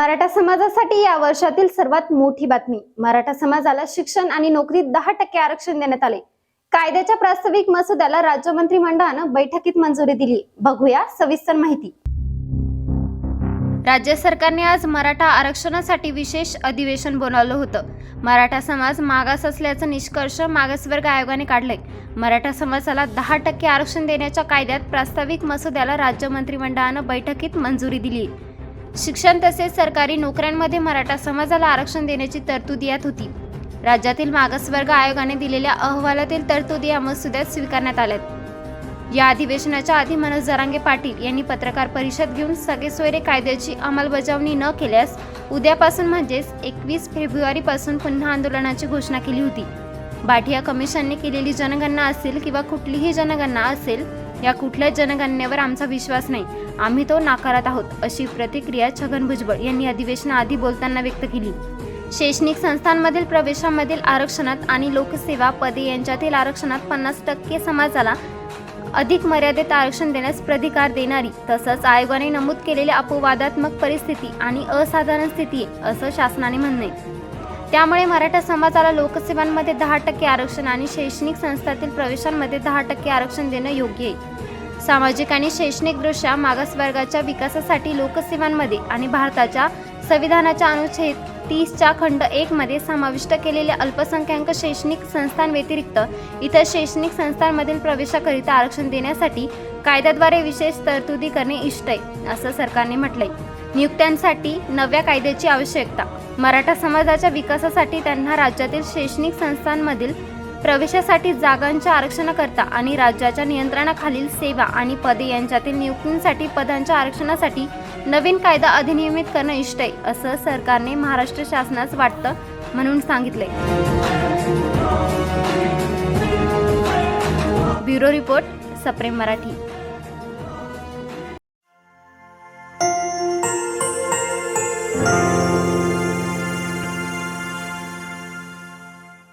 मराठा समाजासाठी या वर्षातील सर्वात मोठी बातमी. मराठा समाजाला शिक्षण आणि नोकरीत दहा टक्के आरक्षण देण्यात आले. कायद्याच्या प्रास्ताविक मसुद्याला राज्य मंत्रिमंडळानं बैठकीत मंजुरी दिली. बघूया सविस्तर माहिती. राज्य सरकारने आज मराठा आरक्षणासाठी विशेष अधिवेशन बोलावलं होतं. मराठा समाज मागास असल्याचं निष्कर्ष मागासवर्ग आयोगाने काढलंय. मराठा समाजाला दहा टक्के आरक्षण देण्याच्या कायद्यात प्रास्ताविक मसुद्याला राज्य मंत्रिमंडळानं बैठकीत मंजुरी दिली. शिक्षण तसेच सरकारी नोकऱ्यांमध्ये मराठा समाजाला आरक्षण देण्याची तरतूद यात होती. राज्यातील मागासवर्ग आयोगाने दिलेल्या अहवालातील तरतुदी या मसुद्यात स्वीकारण्यात आल्यात. या अधिवेशनाच्या आधी मनोज जरांगे पाटील यांनी पत्रकार परिषद घेऊन सगळे सोयरे कायद्याची अंमलबजावणी न केल्यास उद्यापासून म्हणजेच एकवीस फेब्रुवारीपासून पुन्हा आंदोलनाची घोषणा केली होती. बाठिया कमिशनने केलेली जनगणना असेल किंवा कुठलीही जनगणना असेल या कुठल्याच जनगणनेवर आमचा विश्वास नाही. आम्ही तो नाकारत आहोत अशी प्रतिक्रिया छगन भुजबळ यांनी अधिवेशनाआधी बोलताना व्यक्त केली. शैक्षणिक संस्थांमधील प्रवेशामधील आरक्षणात आणि लोकसेवा पदे यांच्यातील आरक्षणात पन्नास टक्के समाजाला अधिक मर्यादेत आरक्षण देण्यास प्रतिकार देणारी तसंच आयोगाने नमूद केलेल्या अपवादात्मक परिस्थिती आणि असाधारण स्थिती असं शासनाने म्हणणे त्यामुळे मराठा समाजाला लोकसेवांमध्ये दहा टक्के आरक्षण आणि शैक्षणिक संस्थातील प्रवेशांमध्ये दहा टक्के आरक्षण देणं योग्य आहे. सामाजिक आणि शैक्षणिकदृष्ट्या मागासवर्गाच्या विकासासाठी लोकसेवांमध्ये आणि भारताच्या संविधानाच्या अनुच्छेद तीसच्या खंड एकमध्ये समाविष्ट केलेल्या अल्पसंख्याक शैक्षणिक संस्थांव्यतिरिक्त इतर शैक्षणिक संस्थांमधील प्रवेशाकरिता आरक्षण देण्यासाठी कायद्याद्वारे विशेष तरतुदी करणे इष्ट आहे असं सरकारने म्हटलंय. नियुक्त्यांसाठी नव्या कायद्याची आवश्यकता. मराठा समाजाच्या विकासासाठी त्यांना राज्यातील शैक्षणिक संस्थांमधील प्रवेशासाठी जागांच्या आरक्षणाकरता आणि राज्याच्या नियंत्रणाखालील सेवा आणि पदे यांच्यातील नियुक्तींसाठी पदांच्या आरक्षणासाठी नवीन कायदा अधिनियमित करणं इष्ट आहे असं सरकारने महाराष्ट्र शासनास वाटतं म्हणून सांगितले ब्युरो रिपोर्ट सप्रेम मराठी.